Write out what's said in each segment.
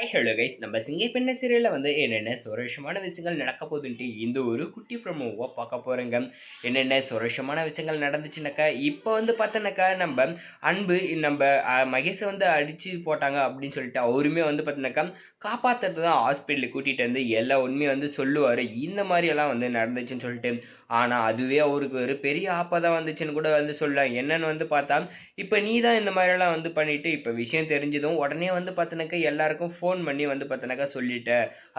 Hi hello guys நம்ம சிங்கை பெண்ண சீரியலில் வந்து என்னென்ன சுரேஷமான விஷயங்கள் நடக்க போகுதுன்ட்டு இந்த ஒரு குட்டி ப்ரமோவை பார்க்க போகிறோங்க என்னென்ன சுரேஷமான விஷயங்கள் நடந்துச்சுனாக்கா இப்போ வந்து பார்த்தோன்னாக்கா நம்ம அன்பு நம்ம மகேஷை வந்து அடித்து போட்டாங்க அப்படின்னு சொல்லிட்டு அவருமே வந்து பார்த்தோன்னாக்கா காப்பாற்றுறது தான் ஹாஸ்பிட்டலுக்கு கூட்டிகிட்டு வந்து எல்லா உண்மையும் வந்து சொல்லுவார். இந்த மாதிரியெல்லாம் வந்து நடந்துச்சுன்னு சொல்லிட்டு ஆனால் அதுவே அவருக்கு ஒரு பெரிய ஆப்பதாக வந்துச்சுன்னு கூட வந்து சொல்லலாம் என்னென்னு வந்து பார்த்தா இப்போ நீ தான் இந்த மாதிரிலாம் வந்து பண்ணிவிட்டு இப்போ விஷயம் தெரிஞ்சதும் உடனே வந்து பார்த்தினாக்கா எல்லாருக்கும் ஃபோன் பண்ணி வந்து பார்த்தனாக்கா சொல்லிட்ட.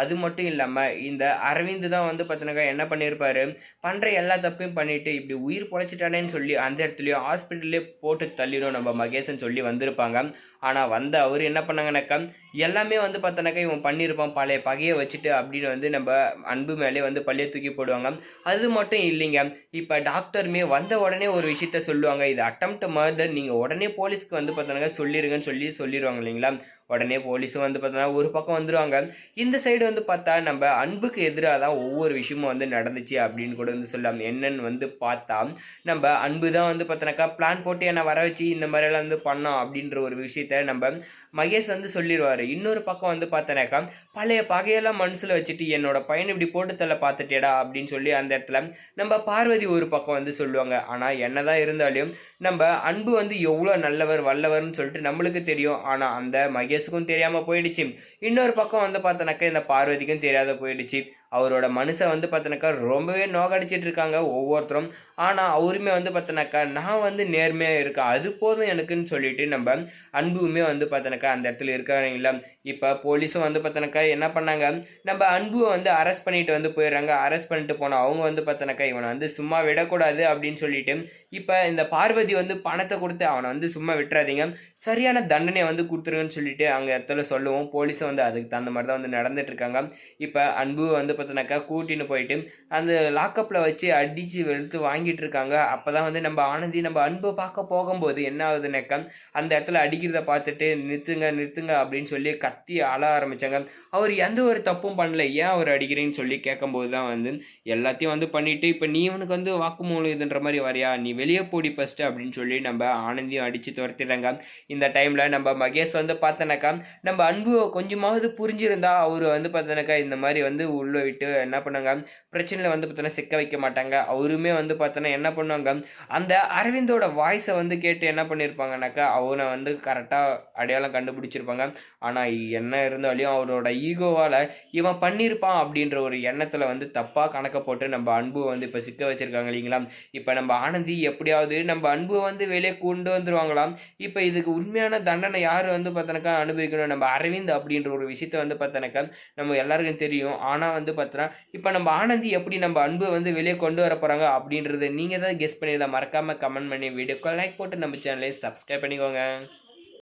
அது மட்டும் இல்லாமல் இந்த அரவிந்த் தான் வந்து பார்த்தனாக்கா என்ன பண்ணியிருப்பாரு பண்ணுற எல்லா தப்பையும் பண்ணிவிட்டு இப்படி உயிர் பொழைச்சிட்டானேன்னு சொல்லி அந்த இடத்துலையும் ஹாஸ்பிட்டல்லே போட்டு தள்ளிடும் நம்ம மகேசன் சொல்லி வந்திருப்பாங்க. ஆனால் வந்த அவர் என்ன பண்ணாங்கனாக்கா எல்லாமே வந்து பார்த்தனாக்கா இவன் பண்ணியிருப்பான் பழைய பகையை வச்சுட்டு அப்படின்னு வந்து நம்ம அன்பு மேலே வந்து பள்ளியை தூக்கி போடுவாங்க. அது மட்டும் இல்லைங்க. இப்போ டாக்டருமே வந்த உடனே ஒரு விஷயத்த சொல்லுவாங்க. இது அட்டம் மர்டர் நீங்கள் உடனே போலீஸ்க்கு வந்து பார்த்தோன்னாக்கா சொல்லிருங்கன்னு சொல்லி சொல்லிடுவாங்க இல்லைங்களா? உடனே போலீஸும் வந்து பார்த்தோன்னா ஒரு பக்கம் வந்துடுவாங்க இந்த சைடு வந்து பார்த்தா நம்ம அன்புக்கு எதிராக தான் ஒவ்வொரு விஷயமும் வந்து நடந்துச்சு அப்படின்னு கூட வந்து சொல்லலாம். என்னன்னு வந்து பார்த்தா நம்ம அன்பு தான் வந்து பார்த்தோன்னாக்கா பிளான் போட்டு என்னை வர வச்சு இந்த மாதிரியெல்லாம் வந்து பண்ணோம் அப்படின்ற ஒரு விஷயத்த நம்ம மகேஷ் வந்து சொல்லிடுவார் இன்னொரு பக்கம் வந்து பார்த்தோன்னாக்கா பழைய பகையெல்லாம் மனசில் வச்சுட்டு என்னோட பையன் இப்படி போட்டு தள்ள பார்த்துட்டேடா அப்படின்னு சொல்லி அந்த இடத்துல நம்ம பார்வதி ஒரு பக்கம் வந்து சொல்லுவாங்க. ஆனால் என்னதான் இருந்தாலும் நம்ம அன்பு வந்து எவ்வளோ நல்லவர் வல்லவர்னு சொல்லிட்டு நம்மளுக்கு தெரியும். ஆனால் அந்த மகேஷ் மகேஷுக்கும் தெரியாமல் போயிடுச்சு. இன்னொரு பக்கம் வந்து பார்த்தனாக்க இந்த பார்வதிக்கும் தெரியாத போயிடுச்சு. அவரோட மனுஷை வந்து பார்த்தினாக்கா ரொம்பவே நோகடிச்சிட்டு இருக்காங்க ஒவ்வொருத்தரும். ஆனால் அவருமே வந்து பார்த்தினாக்கா நான் வந்து நேர்மையாக இருக்கேன் அது போதும் எனக்குன்னு சொல்லிட்டு நம்ம அன்புமே வந்து பார்த்தினாக்கா அந்த இடத்துல இருக்காங்களா இப்போ போலீஸும் வந்து பார்த்தினாக்கா என்ன பண்ணாங்க நம்ம அன்புவை வந்து அரெஸ்ட் பண்ணிட்டு வந்து போயிடுறாங்க. அரெஸ்ட் பண்ணிட்டு போனால் அவங்க வந்து பார்த்தினாக்கா இவனை வந்து சும்மா விடக்கூடாது அப்படின்னு சொல்லிட்டு இப்போ இந்த பார்வதி வந்து பணத்தை கொடுத்து அவனை வந்து சும்மா விட்டுறாதீங்க. சரியான தண்டனையை வந்து கொடுத்துருங்கன்னு சொல்லிட்டு அங்கே இடத்துல சொல்லுவோம். போலீஸும் வந்து அதுக்கு தகுந்த மாதிரி தான் வந்து நடந்துட்டு இருக்காங்க இப்போ அன்பு வந்து பார்த்தோன்னாக்கா கூட்டின்னு போயிட்டு அந்த லாக்கப்பில் வச்சு அடித்து வெளுத்து வாங்கிட்டு இருக்காங்க. அப்போ தான் வந்து நம்ம ஆனந்தி நம்ம அன்பை பார்க்க போகும்போது என்ன ஆகுதுனாக்கா அந்த இடத்துல அடிக்கிறத பார்த்துட்டு நிறுத்துங்க நிறுத்துங்க அப்படின்னு சொல்லி கத்தி அழ ஆரம்பித்தாங்க அவர் எந்த ஒரு தப்பும் பண்ணல. ஏன் அவர் அடிக்கிறேன்னு சொல்லி கேட்கும்போது தான் வந்து எல்லாத்தையும் வந்து பண்ணிவிட்டு இப்போ நீ இவனுக்கு வந்து வாக்குமூலம் இதுன்ற மாதிரி வரியா? நீ வெளியே போடி ஃபஸ்ட்டு அப்படின்னு சொல்லி நம்ம ஆனந்தியும் அடித்து துரத்திடுறாங்க. இந்த டைமில் நம்ம மகேஷ் வந்து பார்த்தனாக்கா நம்ம அன்பு கொஞ்சமாவது புரிஞ்சிருந்தா அவர் வந்து பார்த்தனாக்கா இந்த மாதிரி வந்து உள்ளே விட்டு என்ன பண்ணாங்க? பிரச்சனையில் வந்து பார்த்தோன்னா சிக்க வைக்க மாட்டாங்க. அவருமே வந்து பார்த்தோன்னா என்ன பண்ணுவாங்க? அந்த அரவிந்தோட வாய்ஸை வந்து கேட்டு என்ன பண்ணியிருப்பாங்கனாக்கா அவனை வந்து கரெக்டாக அடையாளம் கண்டுபிடிச்சிருப்பாங்க. ஆனால் என்ன இருந்தாலையும் அவரோட ஈகோவால் இவன் பண்ணியிருப்பான் அப்படின்ற ஒரு எண்ணத்தில் வந்து தப்பாக கணக்கை போட்டு நம்ம அன்பு வந்து இப்போ சிக்க வச்சிருக்காங்க இல்லைங்களா? இப்போ நம்ம ஆனந்தி எப்படியாவது நம்ம அன்பு வந்து வெளியே கொண்டு வந்துருவாங்களாம் இப்போ இதுக்கு உண்மையான தண்டனை யார் வந்து பார்த்தனாக்கா அனுபவிக்கணும்? நம்ம அரவிந்த் அப்படின்ற ஒரு விஷயத்த வந்து பார்த்தனாக்கா நம்ம எல்லாருக்கும் தெரியும். ஆனால் வந்து பார்த்தோன்னா இப்போ நம்ம ஆனந்தி எப்படி நம்ம அன்பு வந்து வெளியே கொண்டு வர போகிறாங்க அப்படின்றத நீங்கள் தான் கெஸ் பண்ணிடலாம். மறக்காமல் கமெண்ட் பண்ணி வீடியோக்கு லைக் போட்டு நம்ம சேனலை சப்ஸ்கிரைப் பண்ணிக்கோங்க.